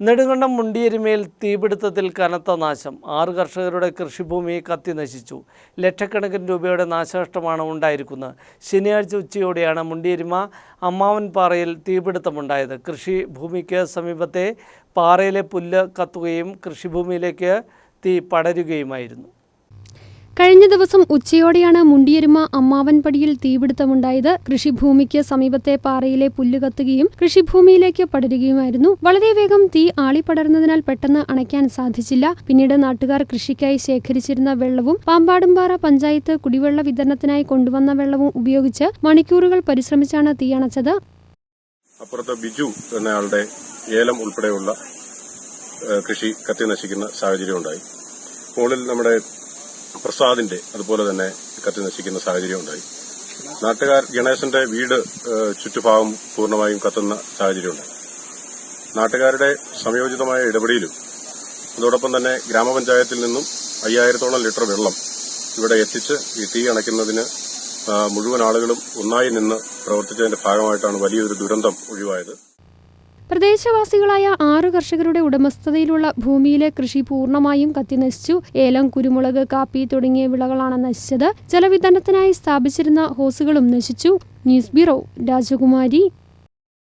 നെടുങ്കണ്ടം മുണ്ടിയരിമേൽ തീപിടുത്തത്തിൽ കനത്ത നാശം. ആറ് കർഷകരുടെ കൃഷിഭൂമി കത്തി നശിച്ചു. ലക്ഷക്കണക്കിന് രൂപയുടെ നാശനഷ്ടമാണ് ഉണ്ടായിരിക്കുന്നത്. ശനിയാഴ്ച ഉച്ചയോടെയാണ് മുണ്ടിയരിമ അമ്മാവൻപാറയിൽ തീപിടുത്തമുണ്ടായത്. കൃഷിഭൂമിക്ക് സമീപത്തെ പാറയിലെ പുല്ല് കത്തുകയും കൃഷിഭൂമിയിലേക്ക് തീ പടരുകയുമായിരുന്നു. കഴിഞ്ഞ ദിവസം ഉച്ചയോടെയാണ് മുണ്ടിയരുമ അമ്മാവൻപടിയിൽ തീപിടുത്തമുണ്ടായത്. കൃഷിഭൂമിക്ക് സമീപത്തെ പാറയിലെ പുല്ല് കത്തുകയും കൃഷിഭൂമിയിലേക്ക് പടരുകയുമായിരുന്നു. വളരെ വേഗം തീ ആളിപ്പടർന്നതിനാൽ പെട്ടെന്ന് അണയ്ക്കാൻ സാധിച്ചില്ല. പിന്നീട് നാട്ടുകാർ കൃഷിക്കായി ശേഖരിച്ചിരുന്ന വെള്ളവും പാമ്പാടുംപാറ പഞ്ചായത്ത് കുടിവെള്ള വിതരണത്തിനായി കൊണ്ടുവന്ന വെള്ളവും ഉപയോഗിച്ച് മണിക്കൂറുകൾ പരിശ്രമിച്ചാണ് തീ അണച്ചത്. അപ്പുറത്ത് ബിജു എന്നയാളുടെ ഏലം ഉൾപ്പെടെയുള്ള കൃഷി കത്തി നശിക്കുന്ന സാഹചര്യം ഉണ്ടായി. മുകളിൽ നമ്മുടെ പ്രസാദിന്റെ അതുപോലെ തന്നെ കത്തി നശിക്കുന്ന സാഹചര്യം ഉണ്ടായി. നാട്ടുകാർ ഗണേശന്റെ വീട് ചുറ്റുഭാഗം പൂർണമായും കത്തുന്ന സാഹചര്യം ഉണ്ട് നാട്ടുകാരുടെ സംയോജിതമായ ഇടപെടലും അതോടൊപ്പം തന്നെ ഗ്രാമപഞ്ചായത്തിൽ നിന്നും അയ്യായിരത്തോളം ലിറ്റർ വെള്ളം ഇവിടെ എത്തിച്ച് ഈ തീ അണയ്ക്കുന്നതിന് മുഴുവൻ ആളുകളും ഒന്നായി നിന്ന് പ്രവർത്തിച്ചതിന്റെ ഭാഗമായിട്ടാണ് വലിയൊരു ദുരന്തം ഒഴിവായത്. പ്രദേശവാസികളായ ആറ് കർഷകരുടെ ഉടമസ്ഥതയിലുള്ള ഭൂമിയിലെ കൃഷി പൂർണമായും കത്തിനശിച്ചു. ഏലം കുരുമുളക് കാപ്പി തുടങ്ങിയ വിളകളാണ് നശിച്ചത്. ജലവിതരണത്തിനായി സ്ഥാപിച്ചിരുന്ന ഹോസുകളും നശിച്ചു. ന്യൂസ് ബ്യൂറോ രാജകുമാരി.